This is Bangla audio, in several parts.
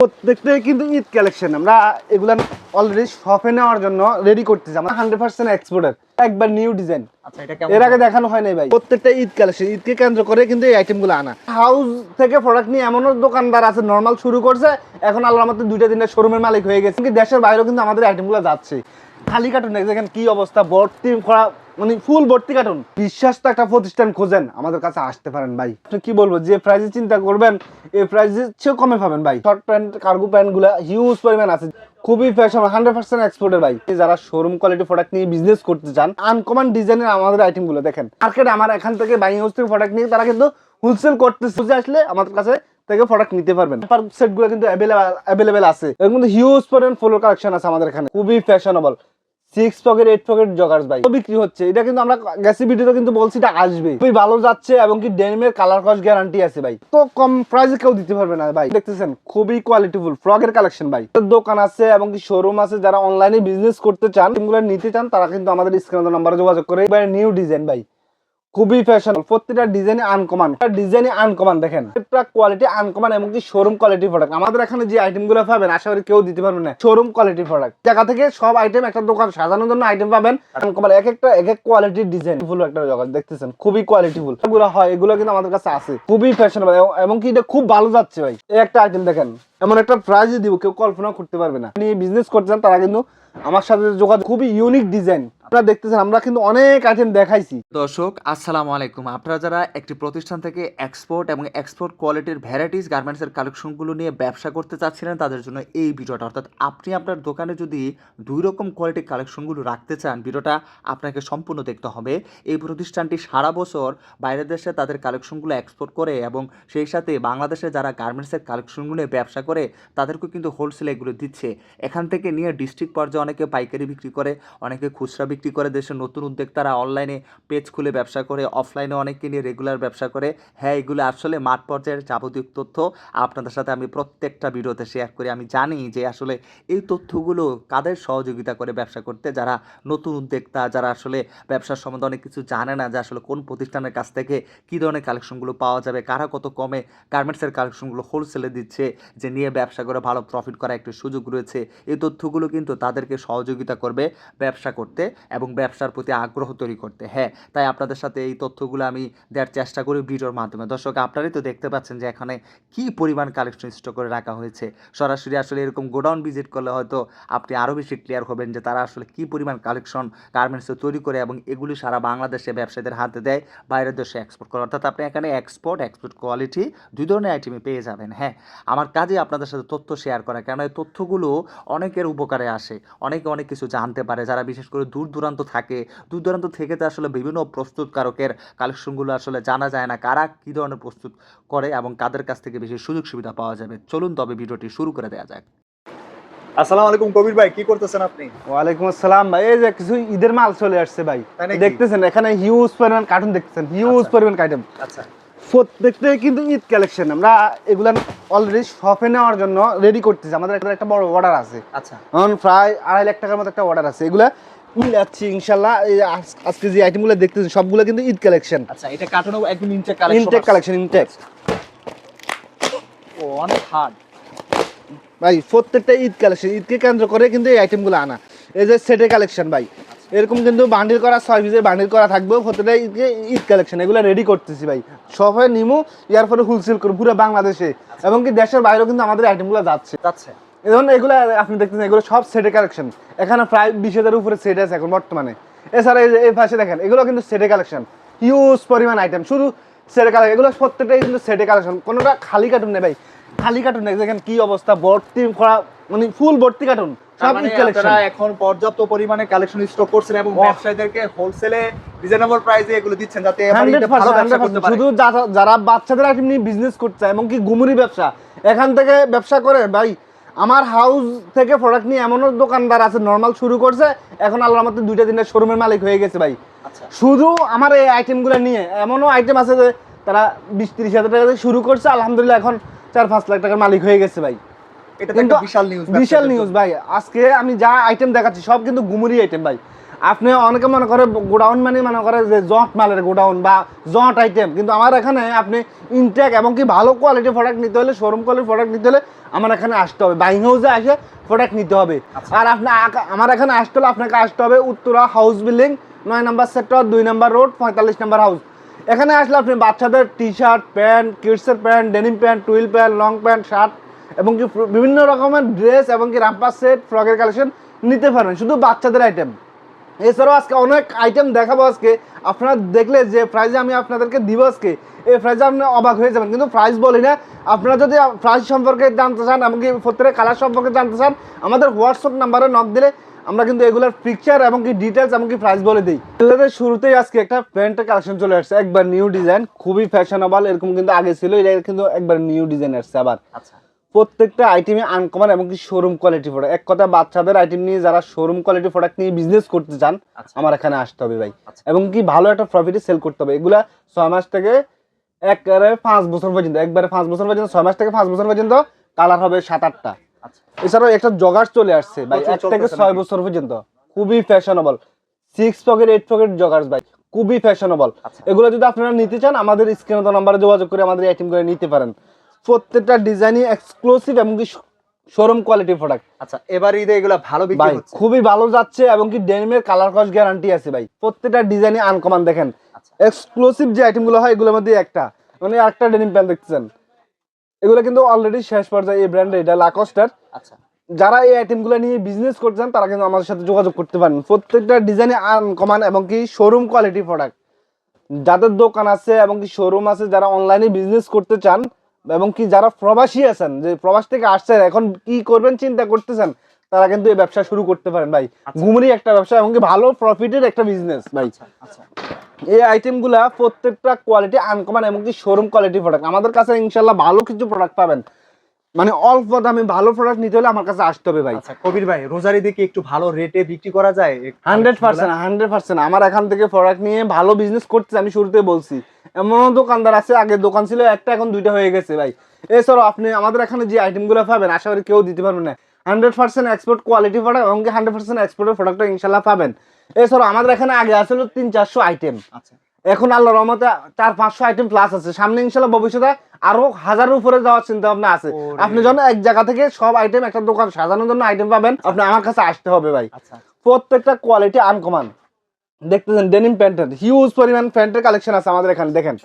প্রত্যেকটাই কিন্তু ঈদ কালেকশন আমরা এগুলা অলরেডি শপে নেওয়ার জন্য রেডি করতেছি। আমরা হান্ড্রেড পার্সেন্ট এক্সপোর্টার একবার নিউ ডিজাইন আচ্ছা এর আগে দেখানো হয় নাই ভাই। প্রত্যেকটা ঈদ কালেকশন ঈদকে কেন্দ্র করে কিন্তু এই আইটেমগুলো আনা। হাউস থেকে প্রোডাক্ট নিয়ে এমনও দোকানদার আছে নর্মাল শুরু করছে এখন আল্লাহর মতো দুইটা তিনটা শোরুমের মালিক হয়ে গেছে। কিন্তু দেশের বাইরেও কিন্তু আমাদের আইটেমগুলো যাচ্ছে। খালি কার্টুন দেখেন কি অবস্থা ভর্তি করা মানে ফুল ভর্তি কার্টুন। বিশ্বাস তো একটা প্রতিষ্ঠান খোঁজেন আমাদের কাছে আসতে পারেন ভাই। কি বলব যে প্রাইসে চিন্তা করবেন এই প্রাইসে চেয়েও কমে পাবেন ভাই। শর্ট প্যান্ট কার্গো প্যান্টগুলা হিউজ পরিমাণ আছে। খুবই ফ্যাশন হান্ড্রেড পার্সেন্ট এক্সপোর্টের ভাই। যারা শোরুম কোয়ালিটি প্রোডাক্ট নিয়ে বিজনেস করতে চান আনকমন ডিজাইনের আমাদের আইটেমগুলো দেখেন। মার্কেটে আমার এখান থেকে বাইং হাউস থেকে প্রোডাক্ট নিয়ে তারা কিন্তু হোলসেল করতে বুঝে আসলে আমাদের কাছে থেকে প্রোডাক্ট নিতে পারবেন। পার সেটগুলো কিন্তু অ্যাভেলেবেল আছে। এর মধ্যে হিউজ পরিমাণ ফ্লোর কালেকশন আছে আমাদের এখানে। খুবই fashionable six pocket eight pocket joggers bike বিক্রি হচ্ছে। এটা কিন্তু আমরা ভিডিওতে কিন্তু বলছি, এটা আসবে। খুবই ভালো যাচ্ছে এবং কি ডেনিমের কালার কস্ট গ্যারান্টি আছে ভাই। তো কম প্রাইসে কেউ দিতে পারবে না ভাই। দেখতেছেন, খুবই কোয়ালিটিফুল ফ্রকের কালেকশন ভাই। দোকান আছে এবং কি শোরুম আছে, যারা অনলাইনে বিজনেস করতে চান নিতে চান, তারা কিন্তু আমাদের স্ক্রিনের নাম্বারে যোগাযোগ করে। নিউ ডিজাইন ভাই। খুবই ফ্যাশন প্রত্যেকটা ডিজাইনে আনকমান ডিজাইনে আনকমান দেখেন। প্রত্যেকটা কোয়ালিটি আনকমান এবং কি শোরুম কোয়ালিটি প্রোডাক্ট আমাদের এখানে যে আইটেমগুলো পাবেন, আশা করি কেউ দিতে পারবে না। শোরুম কোয়ালিটি প্রোডাক্ট জায়গা থেকে সব আইটেম একটা দোকান, সাজানোর জন্য আইটেম পাবেন। আনকমান এক একটা, এক এক কোয়ালিটির ডিজাইন ফুল একটা জগৎ, দেখতেছেন? খুবই কোয়ালিটি ফুল এগুলো হয়, এগুলো কিন্তু আমাদের কাছে আছে। খুবই ফ্যাশনেবল এবং কি এটা খুব ভালো যাচ্ছে ভাই। এই একটা আইটেম দেখেন। এমন একটা প্রাইজ দিব কেউ কল্পনা করতে পারবে না। আপনি বিজনেস করতে চান, তারা কিন্তু আমার সাথে যোগাযোগ, খুবই ইউনিক ডিজাইন আপনারা দেখতেছেন, আমরা কিন্তু অনেক আইটেম দেখাইছি। দর্শক, আসসালামু আলাইকুম। আপনারা যারা একটি প্রতিষ্ঠান থেকে এক্সপোর্ট এবং এক্সপোর্ট কোয়ালিটির ভ্যারাইটিস গার্মেন্টসের কালেকশনগুলো নিয়ে ব্যবসা করতে চাচ্ছিলেন, তাদের জন্য এই ভিডিওটা। অর্থাৎ আপনি আপনার দোকানে যদি দুই রকম কোয়ালিটির কালেকশনগুলো রাখতে চান, ভিডিওটা আপনাকে সম্পূর্ণ দেখতে হবে। এই প্রতিষ্ঠানটি সারা বছর বাইরের দেশে তাদের কালেকশনগুলো এক্সপোর্ট করে এবং সেই সাথে বাংলাদেশে যারা গার্মেন্টসের কালেকশনগুলো ব্যবসা করে, তাদেরকে কিন্তু হোলসেলে এগুলো দিচ্ছে। এখান থেকে নিয়ে ডিস্ট্রিক্ট পর্যায়ে অনেকে পাইকারি বিক্রি করে, অনেকে খুচরা বিক্রি করে দেশের নতুন উদ্যোক্তারা অনলাইনে পেজ খুলে ব্যবসা করে অফলাইনে অনেকে নিয়ে রেগুলার ব্যবসা করে। হ্যাঁ এগুলো আসলে মাঠ পর্যায়ের যাবতীয় তথ্য আপনাদের সাথে আমি প্রত্যেকটা ভিডিওতে শেয়ার করি। আমি জানি যে আসলে এই তথ্যগুলো কাদের সহযোগিতা করে ব্যবসা করতে, যারা নতুন উদ্যোক্তা, যারা আসলে ব্যবসার সম্বন্ধে অনেক কিছু জানে না, যে আসলে কোন প্রতিষ্ঠানের কাছ থেকে কী ধরনের কালেকশনগুলো পাওয়া যাবে, কারা কত কমে গার্মেন্টসের কালেকশনগুলো হোলসেলে দিচ্ছে, যে নিয়ে ব্যবসা করে ভালো প্রফিট করার একটি সুযোগ রয়েছে, এই তথ্যগুলো কিন্তু তাদেরকে সহযোগিতা করবে ব্যবসা করতে। এবং ব্যবসার প্রতি আগ্রহ তৈরি করতে। হ্যাঁ তাই আপনাদের সাথে এই তথ্যগুলো আমি দেওয়ার চেষ্টা করি ভিডিওর মাধ্যমে। দর্শক, আপনারাই তো দেখতে পাচ্ছেন যে এখানে কি পরিমাণ কালেকশন স্টক করে রাখা হয়েছে। সরাসরি আসলে এরকম গোডাউন ভিজিট করলে হয়তো আপনি আরও বেশি ক্লিয়ার হবেন যে তারা আসলে কি পরিমাণ কালেকশন গার্মেন্টসে তৈরি করে এবং এগুলি সারা বাংলাদেশে ব্যবসায়ীদের হাতে দেয়, বাইরের দেশে এক্সপোর্ট করে। অর্থাৎ আপনি এখানে এক্সপোর্ট এক্সপোর্ট কোয়ালিটি দুই ধরনের আইটেমই পেয়ে যাবেন। হ্যাঁ আমার কাজে আপনাদের সাথে তথ্য শেয়ার করা। কেন এই তথ্যগুলো অনেকের উপকারে আসে। অনেকে অনেক কিছু জানতে পারে, যারা বিশেষ করে দূর দূরান্ত থাকে। দূর দূরান্ত থেকে তো আসলে বিভিন্ন প্রস্তুতকারকের কালেকশনগুলো আসলে জানা যায় না কারা কী ধরনের প্রস্তুত করে এবং কাদের কাছ থেকে বেশি সুযোগ সুবিধা পাওয়া যাবে। চলুন তবে ভিডিওটি শুরু করে দেওয়া যাক। আসসালামু আলাইকুম কবির ভাই কি করতেছেন আপনি? ওয়ালাইকুম আসসালাম ভাই এই যে কিছু ঈদের মাল চলে আসছে ভাই। দেখতেছেন এখানে হিউজ পরিমাণ কার্টুন দেখতেছেন হিউজ আচ্ছা। পরিমাণ আইটেম আচ্ছা। প্রত্যেকটাই কিন্তু ঈদ কালেকশন আমরা এগুলা অলরেডি শপে নেওয়ার জন্য রেডি করতেছি। আমাদের একটা একটা বড় অর্ডার আছে। আচ্ছা। প্রায় আড়াই লাখ টাকার মতো একটা অর্ডার আছে। এগুলা মিলাচ্ছি ইনশাল্লাহ। এই আজ- আজকে যে আইটেমগুলো দেখতেছি সবগুলো কিন্তু ঈদ কালেকশন আচ্ছা এটা কার্টুনও একদম intact collection intact collection intact ও অনেক হার্ড ভাই প্রত্যেকটা ঈদ কালেকশন ঈদকে কেন্দ্র করে কিন্তু এই আইটেমগুলো আনা। এই যে সেটের কালেকশন ভাই। এরকম কিন্তু বান্ডিল করা ছয় পিসের বান্ডিল করা থাকবে প্রত্যেকটা ঈদকে ঈদ কালেকশন এগুলো রেডি করতেছি ভাই। সব হয়ে নিমু ইয়ার পরে হোলসেল করব পুরো বাংলাদেশে। এবং কি দেশের বাইরেও কিন্তু আমাদের আইটেমগুলো যাচ্ছে। যাচ্ছে। এখন এগুলো আপনি দেখতেছেন এগুলো সব সেটের কালেকশন এখানে প্রায় বিশ হাজার উপরে সেট আছে এখন বর্তমানে। এছাড়া এই পাশে দেখেন এগুলো কিন্তু সেটের কালেকশন হিউজ পরিমাণ আইটেম শুধু সেটের কালেকশন এগুলো প্রত্যেকটাই কিন্তু সেটের কালেকশন কোনোটা খালি কার্টুন নেই ভাই। খালি কার্টুন নেই। দেখেন কি অবস্থা ভর্তি করা মানে ফুল ভর্তি কার্টুন সব তার মানে কালেকশন এখন পর্যাপ্ত পরিমাণে কালেকশন স্টক করছেন এবং ব্যবসায়ীদেরকে হোলসেলে রিজনেবল প্রাইসে এগুলো দিচ্ছেন যাতে শুধু যারা- বাচ্চাদের আইটেম নিয়ে বিজনেস চায় এমনকি গুমুরি ব্যবসা এখান থেকে ব্যবসা করে ভাই আমার হাউস থেকে প্রোডাক্ট নিয়ে এমনও দোকানদার আছে নর্মাল শুরু করছে এখন আল্লাহ মতো দুইটা তিনটা শোরুমের মালিক হয়ে গেছে ভাই। আচ্ছা। শুধু আমার এই আইটেমগুলো নিয়ে এমনও আইটেম আছে যে তারা বিশ তিরিশ হাজার টাকা থেকে শুরু করছে আলহামদুলিল্লাহ এখন চার পাঁচ লাখ টাকার মালিক হয়ে গেছে ভাই। এটা কিন্তু বিশাল নিউজ বিশাল নিউজ ভাই আজকে আমি যা আইটেম দেখাচ্ছি সব কিন্তু গুমুরি আইটেম ভাই। আপনি অনেকে মনে করে গোডাউন মানে মনে করে যে জট মালের গোডাউন বা জট আইটেম কিন্তু আমার এখানে আপনি ইনটেক এবং কি ভালো কোয়ালিটির প্রোডাক্ট নিতে হলে শোরুম কোয়ালিটির প্রোডাক্ট নিতে হলে আমার এখানে আসতে হবে। বাইং হাউসে আসে প্রোডাক্ট নিতে হবে। আর আপনি আমার এখানে আসতে হলে আপনাকে আসতে হবে উত্তরা হাউস বিল্ডিং নয় নাম্বার সেক্টর দুই নাম্বার রোড পঁয়তাল্লিশ নাম্বার হাউস এখানে আসলে আপনি বাচ্চাদের T shirt pant কিডসের pant denim pant twill pant long pant shirt এবং কি বিভিন্ন রকমের ড্রেস এবং কি রাম্পার সেট ফ্রকের কালেকশন নিতে পারবেন। শুধু বাচ্চাদের আইটেম এছাড়াও আজকে অনেক আইটেম দেখাবো আজকে। আপনারা দেখলে যে প্রাইজে আমি আপনাদেরকে দিব আজকে, এই প্রাইজে আপনি অবাক হয়ে যাবেন। কিন্তু প্রাইস বলি না, আপনারা যদি প্রাইস সম্পর্কে জানতে চান এমনকি প্রত্যেকের কালার সম্পর্কে জানতে চান, আমাদের হোয়াটসঅ্যাপ নাম্বারে নক দিলে আমরা কিন্তু এগুলোর পিকচার এবং কি ডিটেলস এমনকি প্রাইস বলে দিই। এগুলোতে শুরুতেই আজকে একটা প্যান্টের কালেকশন চলে আসছে। একবার নিউ ডিজাইন খুবই ফ্যাশনেবল এরকম কিন্তু আগে ছিল, এটা কিন্তু একবার নিউ ডিজাইন আসছে আবার। আচ্ছা। প্রত্যেকটা আইটেমে আনকমন এবং কি শোরুম কোয়ালিটি প্রোডাক্ট এক কথা বাচ্চাদের আইটেম নিয়ে যারা শোরুম কোয়ালিটি প্রোডাক্ট নিয়ে বিজনেস করতে চান আচ্ছা। আমার এখানে আসতে হবে ভাই। আচ্ছা। এবং কি ভালো একটা প্রফিটে সেল করতে হবে। এগুলা ছয় মাস থেকে একবারে পাঁচ বছর পর্যন্ত একবারে পাঁচ বছর পর্যন্ত ছয় মাস থেকে পাঁচ বছর পর্যন্ত কালার হবে সাত আটটা। আচ্ছা। এছাড়াও একটা জগার চলে আসছে ভাই এক থেকে ছয় বছর পর্যন্ত। খুবই fashionable six pocket eight pocket joggers ভাই খুবই ফ্যাশনেবল। এগুলো যদি আপনারা নিতে চান আমাদের স্ক্রিনে নাম্বারে যোগাযোগ করে আমাদের আইটেম করে নিতে পারেন। প্রত্যেকটা ডিজাইনই এক্সক্লুসিভ এবং কি শোরুম কোয়ালিটি প্রোডাক্ট আচ্ছা এবার ঈদে এগুলো ভালো বিক্রি হচ্ছে? খুবই ভালো যাচ্ছে এবং কি ডেনিমের কালার কস গ্যারান্টি আছে ভাই। প্রত্যেকটা ডিজাইনই আনকমান দেখেন। আচ্ছা। এক্সক্লুসিভ যে আইটেমগুলো হয় এগুলোর মধ্যে একটা। মানে একটা ডেনিম প্যান্ট দেখতেছেন। এগুলো কিন্তু অলরেডি শেষ পর্যায়ে এই ব্র্যান্ড এটা লাকস্টার আচ্ছা। যারা এই আইটেমগুলো নিয়ে বিজনেস করছেন তারা কিন্তু আমাদের সাথে যোগাযোগ করতে পারেন। প্রত্যেকটা ডিজাইনে আনকমান এবং কি শোরুম কোয়ালিটি প্রোডাক্ট যাদের দোকান আছে এবং কি শোরুম আছে যারা অনলাইনে বিজনেস করতে চান এবং কি যারা প্রবাসী আছেন যে প্রবাস থেকে আসছেন এখন কি করবেন চিন্তা করতেছেন তারা কিন্তু এই ব্যবসা শুরু করতে পারেন ভাই। ঘুমরি একটা ব্যবসা এবং কি ভালো প্রফিটের একটা বিজনেস ভাই। এই আইটেম এই আইটেমগুলা প্রত্যেকটা কোয়ালিটি আনকমান এমনকি কি শোরুম কোয়ালিটি প্রোডাক্ট আমাদের কাছে ইনশাল্লাহ ভালো কিছু প্রোডাক্ট পাবেন। মানে অল্প দামে ভালো প্রোডাক্ট নিতে হলে আমার কাছে আসতে হবে ভাই। আচ্ছা কবির ভাই রোজার ঈদে কি একটু ভালো রেটে বিক্রি করা যায়? Hundred percent hundred percent. আমার এখান থেকে প্রোডাক্ট নিয়ে ভালো বিজনেস করতে আমি শুরুতে বলছি। এমনও দোকানদার আছে আগে দোকান ছিল একটা এখন দুইটা হয়ে গেছে ভাই। এছাড়াও আপনি আমাদের এখানে যে আইটেমগুলো পাবেন আশা করি কেউ দিতে পারবেন না। Hundred percent export quality product এবং হান্ড্রেড পার্সেন্ট এক্সপোর্টের প্রোডাক্টটা ইনশাল্লাহ পাবেন। এছাড়াও আমাদের এখানে আগে আসলে তিন চারশো আইটেম আচ্ছা। এখন আল্লাহ রহমতে চার পাঁচশো আইটেম প্লাস আছে। সামনে ইনশাল্লাহ ভবিষ্যতে আরও হাজারের উপরে যাওয়ার চিন্তা ভাবনা আছে আপনি যখন এক জায়গা থেকে সব আইটেম একটা দোকান সাজানোর জন্য আইটেম পাবেন আপনি আমার কাছে আসতে হবে ভাই। আচ্ছা। প্রত্যেকটা কোয়ালিটি আনকমান দেখতেছেন ডেনিম প্যান্টের হিউজ পরিমাণ প্যান্টের কালেকশন আছে আমাদের এখানে দেখেন।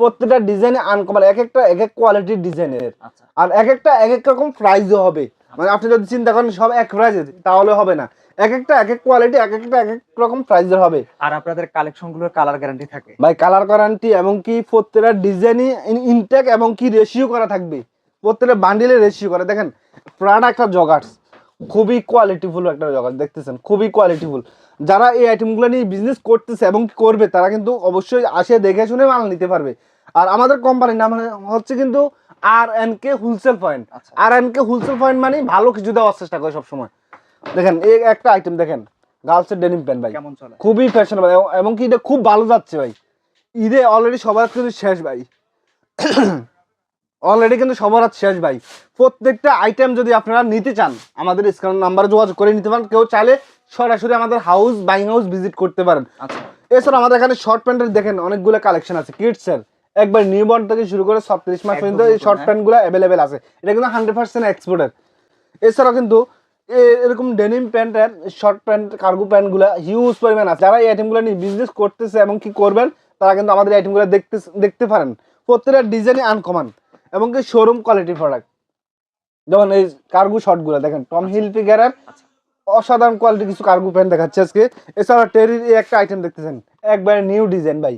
প্রত্যেকটা ডিজাইন আনকমান এক একটা এক এক কোয়ালিটির ডিজাইনের আচ্ছা। আর এক একটা এক এক রকম প্রাইসও হবে। মানে আপনি যদি চিন্তা করেন সব এক প্রাইজে তাহলে হবে না। এক একটা এক এক কোয়ালিটি এক একটা এক এক রকম প্রাইসের হবে। আর আপনাদের কালেকশনগুলোর কালার গ্যারান্টি থাকে। ভাই কালার গ্যারান্টি এবং কি প্রত্যেকটা ডিজাইনই ইনটেক এবং কি রেশিও করা থাকবে। প্রত্যেকটা বান্ডিলে রেশিও করা। দেখেন প্রাড একটা জগার্স খুবই কোয়ালিটিফুল একটা জগার্স দেখতেছেন? খুবই কোয়ালিটিফুল যারা এই আইটেমগুলো নিয়ে বিজনেস করতেছে এবং কি করবে তারা কিন্তু অবশ্যই আসে দেখে শুনে মাল নিতে পারবে। আর আমাদের কোম্পানির নাম হচ্ছে কিন্তু R N K wholesale point. R N K wholesale point মানে ভালো কিছু দেওয়ার চেষ্টা করে সবসময়। দেখেন এই একটা আইটেম দেখেন গার্লসের ডেনিম প্যান্ট ভাই। কেমন চলে? খুবই ফ্যাশনেবল এবং কি এটা খুব ভালো যাচ্ছে ভাই। ঈদে অলরেডি সবার কিন্তু শেষ ভাই। অলরেডি কিন্তু সবার হাত শেষ ভাই। প্রত্যেকটা আইটেম যদি আপনারা নিতে চান আমাদের স্ক্রিন নাম্বারে যোগাযোগ করে নিতে পারেন। কেউ চাইলে সরাসরি আমাদের হাউস বাইং হাউস ভিজিট করতে পারেন। আচ্ছা। এছাড়া আমাদের এখানে শর্ট প্যান্টের দেখেন অনেকগুলো কালেকশন আছে। কিডসের একবার নিউবর্ন থেকে শুরু করে ছত্রিশ মাস পর্যন্ত এই শর্ট। প্যান্টগুলো অ্যাভেলেবেল আছে। এটা কিন্তু হান্ড্রেড পার্সেন্ট এক্সপোর্টের এছাড়াও কিন্তু এরকম ডেনিম প্যান্টের শর্ট প্যান্ট কার্গো প্যান্টগুলো হিউজ পরিমাণ আছে। যারা এই আইটেমগুলো নিয়ে বিজনেস করতেছে এবং কি করবেন তারা কিন্তু আমাদের আইটেমগুলো দেখতে দেখতে পারেন। প্রত্যেকটা ডিজাইনই আনকমন এবং কি শোরুম কোয়ালিটি প্রোডাক্ট যেমন এই কার্গো শর্টগুলো দেখেন টম হিল ফিগারের। অসাধারণ কোয়ালিটি কিছু কার্গো প্যান্ট দেখাচ্ছে আজকে। এছাড়া টেরির এই একটা আইটেম দেখতেছেন একবারে নিউ ডিজাইন ভাই।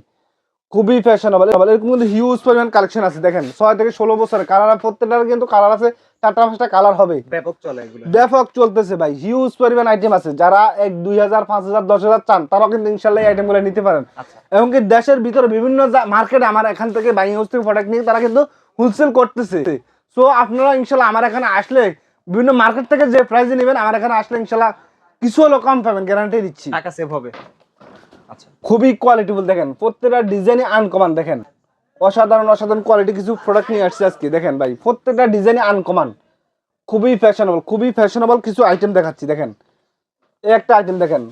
খুবই ফ্যাশনেবল এরকম কিন্তু হিউজ পরিমাণ কালেকশন আছে দেখেন। ছয় থেকে ষোলো বছরের কালার প্রত্যেকটার কিন্তু কালার আছে। চারটা পাঁচটা কালার হবে। ব্যাপক চলে এগুলো। ব্যাপক চলতেছে ভাই হিউজ পরিমাণ আইটেম আছে। যারা এক দুই হাজার পাঁচ হাজার দশ হাজার চান তারাও কিন্তু ইনশাল্লাহ এই আইটেমগুলো নিতে পারেন। আচ্ছা। এবং কি দেশের ভিতরে বিভিন্ন মার্কেটে আমার এখান থেকে বাইং হাউস থেকে প্রোডাক্ট নিয়ে তারা কিন্তু হোলসেল করতেছে। সো আপনারা ইনশাল্লাহ আমার এখানে আসলে বিভিন্ন মার্কেট থেকে যে প্রাইসে নেবেন আমার এখানে আসলে ইনশাল্লাহ কিছু হলেও কম পাবেন গ্যারান্টি দিচ্ছি। টাকা সেভ হবে। আচ্ছা। খুবই কোয়ালিটিফুল দেখেন প্রত্যেকটা ডিজাইনই আনকমান দেখেন। অসাধারণ অসাধারণ কোয়ালিটি কিছু প্রোডাক্ট নিয়ে আসছে আজকে। দেখেন ভাই প্রত্যেকটা ডিজাইনই আনকমান খুবই ফ্যাশনেবল খুবই ফ্যাশনেবল কিছু আইটেম দেখাচ্ছি দেখেন। এই একটা আইটেম দেখেন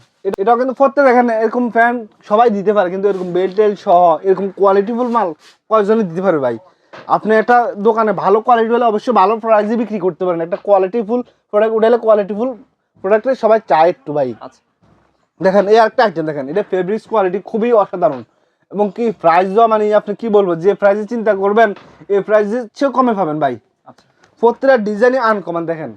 এটাও কিন্তু প্রত্যেক দেখেন এরকম ফ্যান সবাই দিতে পারে কিন্তু এরকম বেল টেল সহ এরকম কোয়ালিটিফুল মাল কয়জনই দিতে পারে ভাই? আপনি একটা দোকানে ভালো কোয়ালিটি হলে অবশ্যই ভালো প্রাইসে বিক্রি করতে পারেন। একটা কোয়ালিটিফুল প্রোডাক্ট উঠালে কোয়ালিটিফুল প্রোডাক্টে সবাই চায় একটু ভাই। আচ্ছা। দেখেন এই একটা আইটেম দেখেন এটা ফেব্রিক্স কোয়ালিটি খুবই অসাধারণ। এবং কি প্রাইস দেওয়া মানে আপনি কি বলব? যে প্রাইসে চিন্তা করবেন এই প্রাইসের চেয়েও কমে পাবেন ভাই। আচ্ছা। প্রত্যেকটা ডিজাইনই আনকমন দেখেন।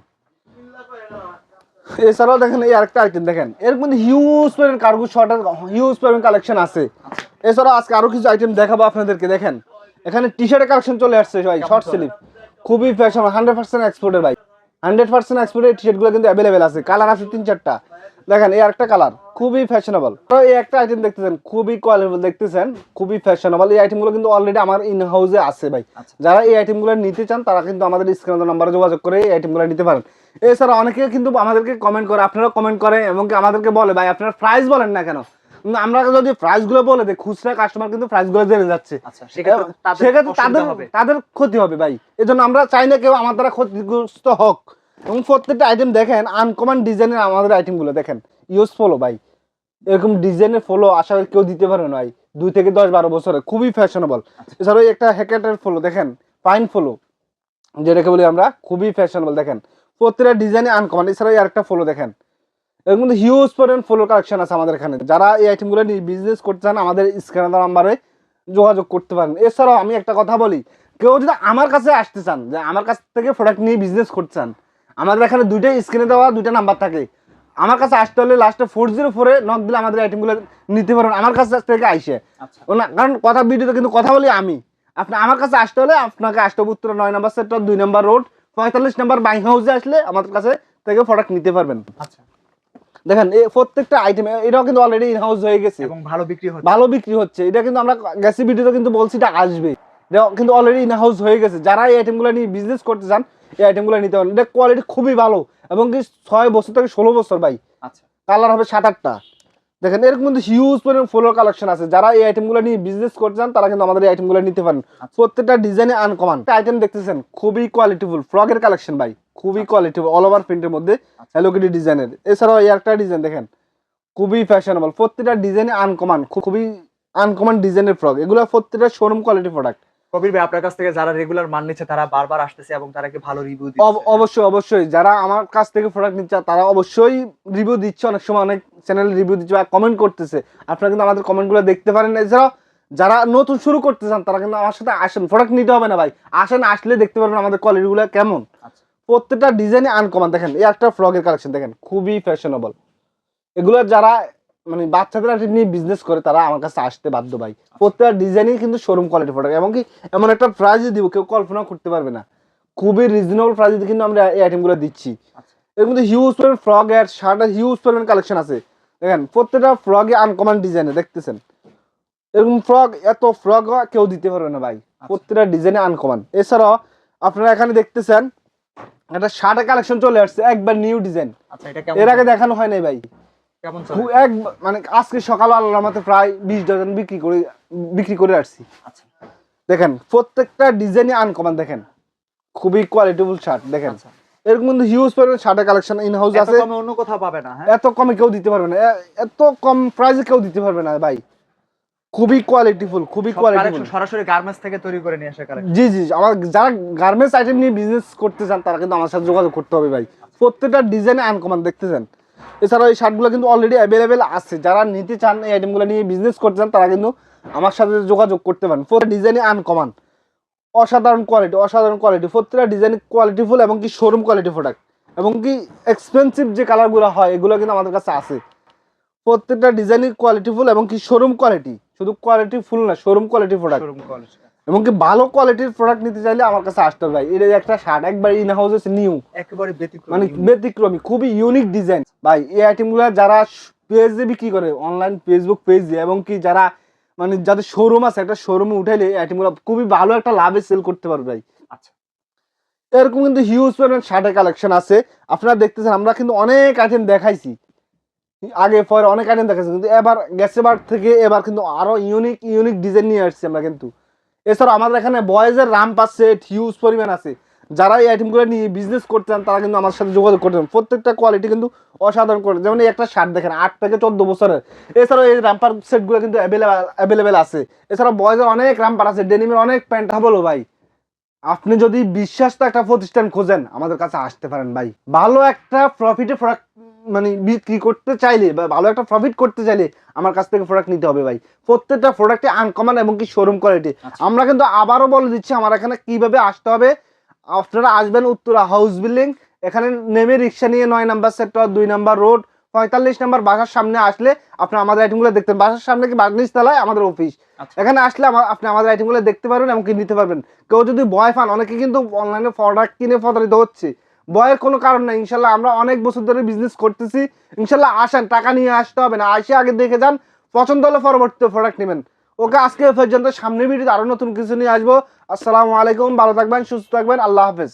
এছাড়াও দেখেন এই আরেকটা আইটেম দেখেন। এর মধ্যে হিউজ পরিমাণ কার্গো শর্টের হিউজ পরিমাণ কালেকশন আছে। এছাড়াও আজকে আরও কিছু আইটেম দেখাবো আপনাদেরকে দেখেন। এখানে টি শার্টের কালেকশন চলে আসছে ভাই শর্ট স্লিভ খুবই ফ্যাশন হান্ড্রেড পার্সেন্ট এক্সপোর্টের ভাই। হান্ড্রেড পার্সেন্ট এক্সপোর্টের টি শার্টগুলো কিন্তু অ্যাভেলেবেল আছে কালার আছে তিন চারটা। দেখেন এই আরেকটা কালার খুবই ফ্যাশনেবল তো এই একটা আইটেম দেখতেছেন খুবই কোয়ালিটি দেখতেছেন খুবই ফ্যাশনেবল এই আইটেমগুলো কিন্তু অলরেডি আমার ইন হাউসে আছে ভাই। আচ্ছা। যারা এই আইটেমগুলো নিতে চান তারা কিন্তু আমাদের স্ক্রিনের নাম্বারে যোগাযোগ করে এই আইটেমগুলো নিতে পারেন। এছাড়া অনেকে কিন্তু আমাদেরকে কমেন্ট করে আপনারা কমেন্ট করে এবং আমাদেরকে বলে ভাই আপনারা প্রাইস বলেন না কেন? আমরা যদি প্রাইসগুলো বলে দিই খুচরা কাস্টমার কিন্তু প্রাইসগুলো জেনে যাচ্ছে। আচ্ছা সেক্ষেত্রে তাদের তাদের তাদের ক্ষতি হবে ভাই। এজন্য আমরা চাই না কেউ আমার দ্বারা ক্ষতিগ্রস্ত হোক। এবং প্রত্যেকটা আইটেম দেখেন আনকমন ডিজাইনের আমাদের আইটেমগুলো দেখেন ইউজ ফলো ভাই। এরকম ডিজাইনের ফলো আশা করি কেউ দিতে পারবে না ভাই। দুই থেকে দশ বারো বছরে খুবই ফ্যাশনেবল এছাড়াও একটা হ্যাকেটের ফলো দেখেন পাইন ফলো যেটাকে বলি আমরা খুবই ফ্যাশনেবল দেখেন। প্রত্যেকটা ডিজাইনে আনকমন এছাড়াও এই আরেকটা ফলো দেখেন। এর মধ্যে হিউজ পরিমাণ ফলো কালেকশন আছে আমাদের এখানে। যারা এই আইটেমগুলো নিয়ে বিজনেস করতে চান আমাদের স্ক্যানার নাম্বারে যোগাযোগ করতে পারেন। এছাড়াও আমি একটা কথা বলি কেউ যদি আমার কাছে আসতে চান যে আমার কাছ থেকে প্রোডাক্ট নিয়ে বিজনেস করতে চান আমাদের এখানে দুইটাই স্ক্রিনে দেওয়া দুইটা নাম্বার থাকে। আমার কাছে আসতে হলে লাস্টে ফোর জিরো ফোরে নক দিলে আমাদের আইটেমগুলো নিতে পারবেন। আমার কাছ থেকে আইসে। আচ্ছা। না কারণ কথা ভিডিওতে কিন্তু কথা বলি আমি। আপনি আমার কাছে আসতে হলে আপনাকে উত্তর নয় নম্বর সেক্টর দুই নম্বর রোড পঁয়তাল্লিশ নম্বর বাইং হাউসে আসলে আমাদের কাছে থেকে প্রোডাক্ট নিতে পারবেন। আচ্ছা। দেখেন এই প্রত্যেকটা আইটেম এটাও কিন্তু অলরেডি ইন হাউস হয়ে গেছে। এবং ভালো বিক্রি হচ্ছে। ভালো বিক্রি হচ্ছে। এটা কিন্তু আমরা গ্যাসি ভিডিওতে কিন্তু বলছি এটা আসবে। এটা কিন্তু অলরেডি ইন হাউস হয়ে গেছে। যারা এই আইটেমগুলো নিয়ে বিজনেস করতে চান এই আইটেমগুলো নিতে পারেন। এটা কোয়ালিটি খুবই ভালো এবং কি ছয় বছর থেকে ষোলো বছর ভাই। আচ্ছা। কালার হবে সাত আটটা। দেখেন এর মধ্যে হিউজ পরিমাণ ফ্লোর কালেকশন আছে। যারা এই আইটেমগুলো নিয়ে বিজনেস করতে চান তারা কিন্তু আমাদের এই আইটেমগুলো নিতে পারেন। প্রত্যেকটা ডিজাইনে আনকমন আইটেম দেখতেছেন খুবই কোয়ালিটিফুল ফ্রকের কালেকশন ভাই। খুবই কোয়ালিটিফুল অল ওভার প্রিন্টের মধ্যে হ্যালো কিটি ডিজাইনের। এছাড়াও এই একটা ডিজাইন দেখেন খুবই ফ্যাশনেবল প্রত্যেকটা ডিজাইনে আনকমন খুবই আনকমন ডিজাইনের ফ্রক এগুলো প্রত্যেকটা শোরুম কোয়ালিটি প্রোডাক্ট কবির ভাই আপনার কাছ থেকে যারা রেগুলার মান নিচ্ছে তারা বারবার আসতেছে এবং তারা কি ভালো রিভিউ দিচ্ছে? অবশ্যই অবশ্যই। যারা আমার কাছ থেকে প্রোডাক্ট নিচ্ছে তারা অবশ্যই রিভিউ দিচ্ছে। অনেক সময় অনেক চ্যানেল রিভিউ দিচ্ছে বা কমেন্ট করতেছে। আপনারা কিন্তু আমাদের কমেন্টগুলো দেখতে পারেন এছাড়াও যারা নতুন শুরু করতে চান তারা কিন্তু আমার সাথে আসেন। প্রোডাক্ট নিতে হবে না ভাই। আসেন আসলে দেখতে পারবেন আমাদের কোয়ালিটিগুলো কেমন। আচ্ছা। প্রত্যেকটা ডিজাইনে আনকমন দেখেন এই একটা ফ্রকের কালেকশন দেখেন। খুবই ফ্যাশনেবল এগুলো যারা মানে বাচ্চাদের আর নিয়ে বিজনেস করে তারা আমার কাছে আসতে বাধ্য ভাই। প্রত্যেকটা ডিজাইনই কিন্তু শোরুম কোয়ালিটি প্রোডাক্ট এমনকি এমন একটা প্রাইজে দিব কেউ কল্পনা করতে পারবে না। খুবই রিজনেবল প্রাইজে কিন্তু আমরা এই আইটেমগুলো দিচ্ছি। আচ্ছা। এর মধ্যে হিউজ পরিমাণ ফ্রক এর শার্টের হিউজ পরিমাণ কালেকশন আছে। দেখেন প্রত্যেকটা ফ্রকে আনকমন ডিজাইনে দেখতেছেন? এরকম ফ্রক এত ফ্রক কেউ দিতে পারবে না ভাই। প্রত্যেকটা ডিজাইনে আনকমন এছাড়াও আপনারা এখানে দেখতেছেন একটা শার্টের কালেকশন চলে আসছে একবার নিউ ডিজাইন আচ্ছা এটা কেমন এর আগে দেখানো হয় নাই ভাই। এক মানে আজকে সকালে আল্লাহর প্রায় বিশ ডজন বিক্রি করে বিক্রি করে আসছি। আচ্ছা। দেখেন প্রত্যেকটা ডিজাইনই আনকমন দেখেন। খুবই কোয়ালিটিফুল শার্ট দেখেন। আচ্ছা। এরকম কিন্তু হিউজ পরিমাণ শার্টের কালেকশন ইন হাউস এত আছে। কমে অন্য কোথাও পাবে না হ্যাঁ? এত কমে কেউ দিতে পারবে না। এত কম প্রাইসে কেউ দিতে পারবে না ভাই। খুবই কোয়ালিটিফুল খুবই কোয়ালিটিফুল সরাসরি গার্মেন্টস থেকে তৈরি করে নিয়ে আসে কালেকশন জি জি আমার যারা গার্মেন্টস আইটেম নিয়ে বিজনেস করতে চান তারা কিন্তু আমার সাথে যোগাযোগ করতে হবে ভাই। প্রত্যেকটা ডিজাইনে আনকমন দেখতেছেন এছাড়াও এই শার্টগুলো কিন্তু অলরেডি অ্যাভেলেবেল আছে। যারা নিতে চান এই আইটেমগুলো নিয়ে বিজনেস করতে চান, তারা কিন্তু আমার সাথে যোগাযোগ করতে পারেন। প্রত্যেকটা ডিজাইনে আনকমন অসাধারণ কোয়ালিটি অসাধারণ কোয়ালিটি প্রত্যেকটা ডিজাইন কোয়ালিটিফুল এবং কি শোরুম কোয়ালিটি প্রোডাক্ট এবং কি এক্সপেন্সিভ যে কালারগুলো হয়, এগুলো কিন্তু আমাদের কাছে আছে। প্রত্যেকটা ডিজাইনই কোয়ালিটিফুল এবং কি শোরুম কোয়ালিটি শুধু কোয়ালিটি ফুল না শোরুম কোয়ালিটি প্রোডাক্ট শোরুম কলেজ এবং কি ভালো কোয়ালিটির প্রোডাক্ট নিতে চাইলে আমার কাছে আসতে হবে ভাই। এটা একটা শার্ট একবার ইন হাউস নিউ একেবারে ব্যতিক্রম। মানে ব্যতিক্রমী খুবই ইউনিক ডিজাইন ভাই এই আইটেমগুলো যারা পেজে বিক্রি করে অনলাইন ফেসবুক পেজে এবং কি যারা মানে যাদের শোরুম আছে একটা শোরুমে উঠাইলে এই আইটেমগুলো খুবই ভালো একটা লাভে সেল করতে পারবে ভাই। আচ্ছা। এরকম কিন্তু হিউজ পরিমাণ শার্টের কালেকশন আছে। আপনারা দেখতেছেন আমরা কিন্তু অনেক আইটেম দেখাইছি। আগে পরে অনেক আইটেম দেখাইছি কিন্তু এবার গেছেবার থেকে এবার কিন্তু আরও ইউনিক ইউনিক ডিজাইন নিয়ে আসছি আমরা কিন্তু। এছাড়া আমাদের এখানে বয়েজের রাম সেট হিউজ পরিমাণ আছে। যারা এই আইটেমগুলো নিয়ে বিজনেস করতে চান, তারা কিন্তু আমার সাথে যোগাযোগ করতে প্রত্যেকটা কোয়ালিটি কিন্তু অসাধারণ করে যেমন এই একটা শার্ট দেখেন, আট থেকে চোদ্দ বছরের। এছাড়াও এই রাম্পার সেটগুলো কিন্তু অ্যাভেলেবেল আছে। এছাড়াও বয়েজের অনেক রাম্পার আছে ডেনিমের অনেক প্যান্ট বলো ভাই, আপনি যদি বিশ্বাস্ত একটা প্রতিষ্ঠান খোঁজেন, আমাদের কাছে আসতে পারেন ভাই। ভালো একটা প্রফিটে প্রোডাক্ট মানে বিক্রি করতে চাইলে বা ভালো একটা প্রফিট করতে চাইলে আমার কাছ থেকে প্রোডাক্ট নিতে হবে ভাই। প্রত্যেকটা প্রোডাক্টে আনকমন এবং কি শোরুম কোয়ালিটি আমরা কিন্তু আবারও বলে দিচ্ছি আমার এখানে কীভাবে আসতে হবে। আপনারা আসবেন উত্তরা হাউস বিল্ডিং এখানে নেমে রিক্সা নিয়ে নয় নাম্বার সেক্টর দুই নাম্বার রোড পঁয়তাল্লিশ নাম্বার বাসার সামনে আসলে আপনি আমাদের আইটেমগুলো দেখতেন বাসার সামনে কি বাগনিস তলায় আমাদের অফিস আচ্ছা। এখানে আসলে আপনি আমাদের আইটেমগুলো দেখতে পারবেন এমনকি নিতে পারবেন। কেউ যদি ভয় পান অনেকে কিন্তু অনলাইনে প্রোডাক্ট কিনে প্রতারিত হচ্ছে। ভয়ের কোনো কারণ নাই, ইনশাল্লাহ আমরা অনেক বছর ধরে বিজনেস করতেছি। ইনশাল্লাহ আসেন, টাকা নিয়ে আসতে হবে না। আসে আগে দেখে যান, পছন্দ হলে পরবর্তী প্রোডাক্ট নেবেন। ওকে, আজকে পর্যন্ত সামনে ভিডিওতে আরও নতুন কিছু নিয়ে আসব। আসসালামু আলাইকুম, ভালো থাকবেন, সুস্থ থাকবেন, আল্লাহ হাফেজ।